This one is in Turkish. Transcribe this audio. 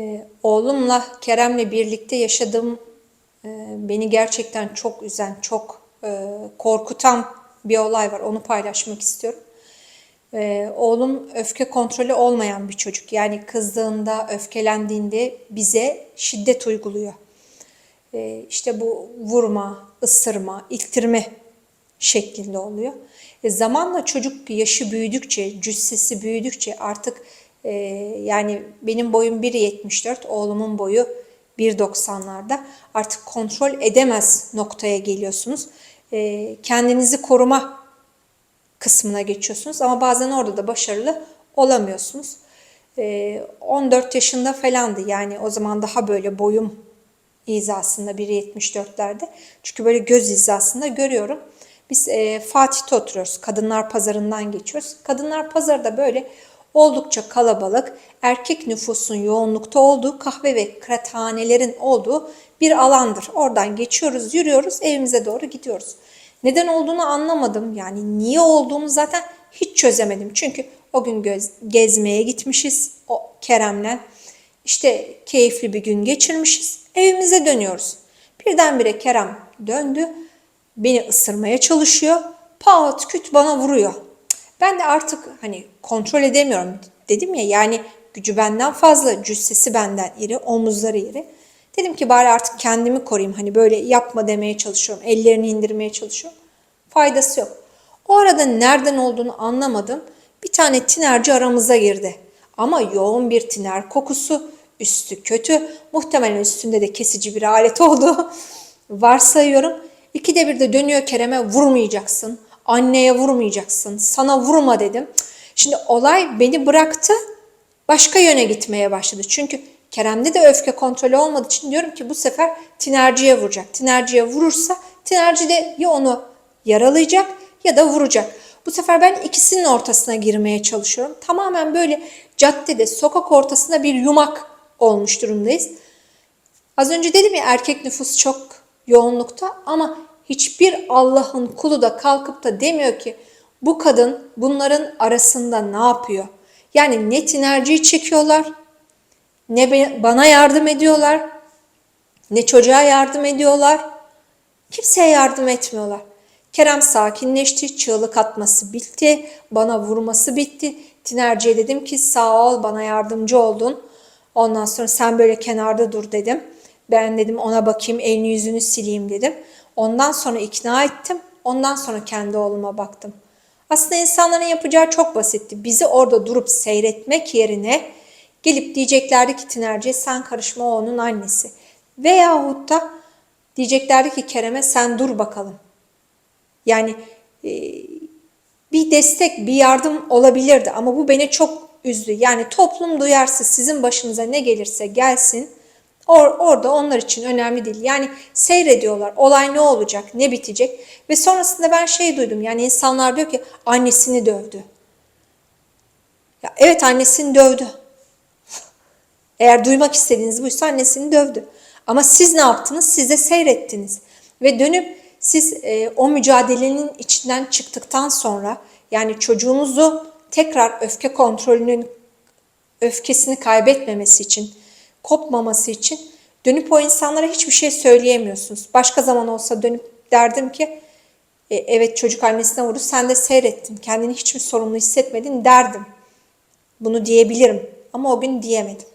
Ee, oğlumla Kerem'le birlikte yaşadığım e, beni gerçekten çok üzen, çok e, korkutan bir olay var. Onu paylaşmak istiyorum. Ee, oğlum öfke kontrolü olmayan bir çocuk. Yani kızdığında, öfkelendiğinde bize şiddet uyguluyor. Ee, işte bu vurma, ısırma, ilktirme şeklinde oluyor. E, zamanla çocuk yaşı büyüdükçe, cüssesi büyüdükçe artık e, yani benim boyum 1.74, oğlumun boyu 1.90'larda artık kontrol edemez noktaya geliyorsunuz. E, kendinizi koruma kısmına geçiyorsunuz ama bazen orada da başarılı olamıyorsunuz. E, 14 yaşında falandı yani o zaman daha böyle boyum hizasında 1.74'lerde. Çünkü böyle göz hizasında görüyorum. Biz e, Fatih'te oturuyoruz. Kadınlar pazarından geçiyoruz. Kadınlar pazarı da böyle oldukça kalabalık, erkek nüfusun yoğunlukta olduğu kahve ve kıraathanelerin olduğu bir alandır. Oradan geçiyoruz, yürüyoruz, evimize doğru gidiyoruz. Neden olduğunu anlamadım. Yani niye olduğunu zaten hiç çözemedim. Çünkü o gün göz, gezmeye gitmişiz o Kerem'le. İşte keyifli bir gün geçirmişiz. Evimize dönüyoruz. Birdenbire Kerem döndü. Beni ısırmaya çalışıyor. Pat küt bana vuruyor. Ben de artık hani kontrol edemiyorum dedim ya yani gücü benden fazla, cüssesi benden iri, omuzları iri. Dedim ki bari artık kendimi koruyayım. Hani böyle yapma demeye çalışıyorum. Ellerini indirmeye çalışıyorum. Faydası yok. O arada nereden olduğunu anlamadım. Bir tane tinerci aramıza girdi. Ama yoğun bir tiner kokusu, üstü kötü. Muhtemelen üstünde de kesici bir alet oldu. Varsayıyorum. İkide bir de dönüyor Kerem'e vurmayacaksın. Anneye vurmayacaksın. Sana vurma dedim. Şimdi olay beni bıraktı. Başka yöne gitmeye başladı. Çünkü Kerem'de de öfke kontrolü olmadığı için diyorum ki bu sefer tinerciye vuracak. Tinerciye vurursa tinerci de ya onu yaralayacak ya da vuracak. Bu sefer ben ikisinin ortasına girmeye çalışıyorum. Tamamen böyle caddede, sokak ortasında bir yumak olmuş durumdayız. Az önce dedim ya erkek nüfus çok yoğunlukta ama hiçbir Allah'ın kulu da kalkıp da demiyor ki bu kadın bunların arasında ne yapıyor? Yani ne tinerciyi çekiyorlar, ne bana yardım ediyorlar, ne çocuğa yardım ediyorlar. Kimseye yardım etmiyorlar. Kerem sakinleşti, çığlık atması bitti, bana vurması bitti. Tinerciye dedim ki sağ ol bana yardımcı oldun. Ondan sonra sen böyle kenarda dur dedim. Ben dedim ona bakayım elini yüzünü sileyim dedim. Ondan sonra ikna ettim. Ondan sonra kendi oğluma baktım. Aslında insanların yapacağı çok basitti. Bizi orada durup seyretmek yerine gelip diyeceklerdi ki Tinerci'ye sen karışma o onun annesi. Veyahut da diyeceklerdi ki Kerem'e sen dur bakalım. Yani e, bir destek, bir yardım olabilirdi ama bu beni çok üzdü. Yani toplum duyarsız sizin başınıza ne gelirse gelsin or, orada onlar için önemli değil. Yani seyrediyorlar olay ne olacak, ne bitecek ve sonrasında ben şey duydum yani insanlar diyor ki annesini dövdü. Ya evet annesini dövdü. Eğer duymak istediğiniz buysa annesini dövdü. Ama siz ne yaptınız? Siz de seyrettiniz. Ve dönüp siz e, o mücadelenin içinden çıktıktan sonra yani çocuğunuzu tekrar öfke kontrolünün öfkesini kaybetmemesi için, kopmaması için dönüp o insanlara hiçbir şey söyleyemiyorsunuz. Başka zaman olsa dönüp derdim ki e, evet çocuk annesine vurdu sen de seyrettin. Kendini hiç mi sorumlu hissetmedin derdim. Bunu diyebilirim ama o gün diyemedim.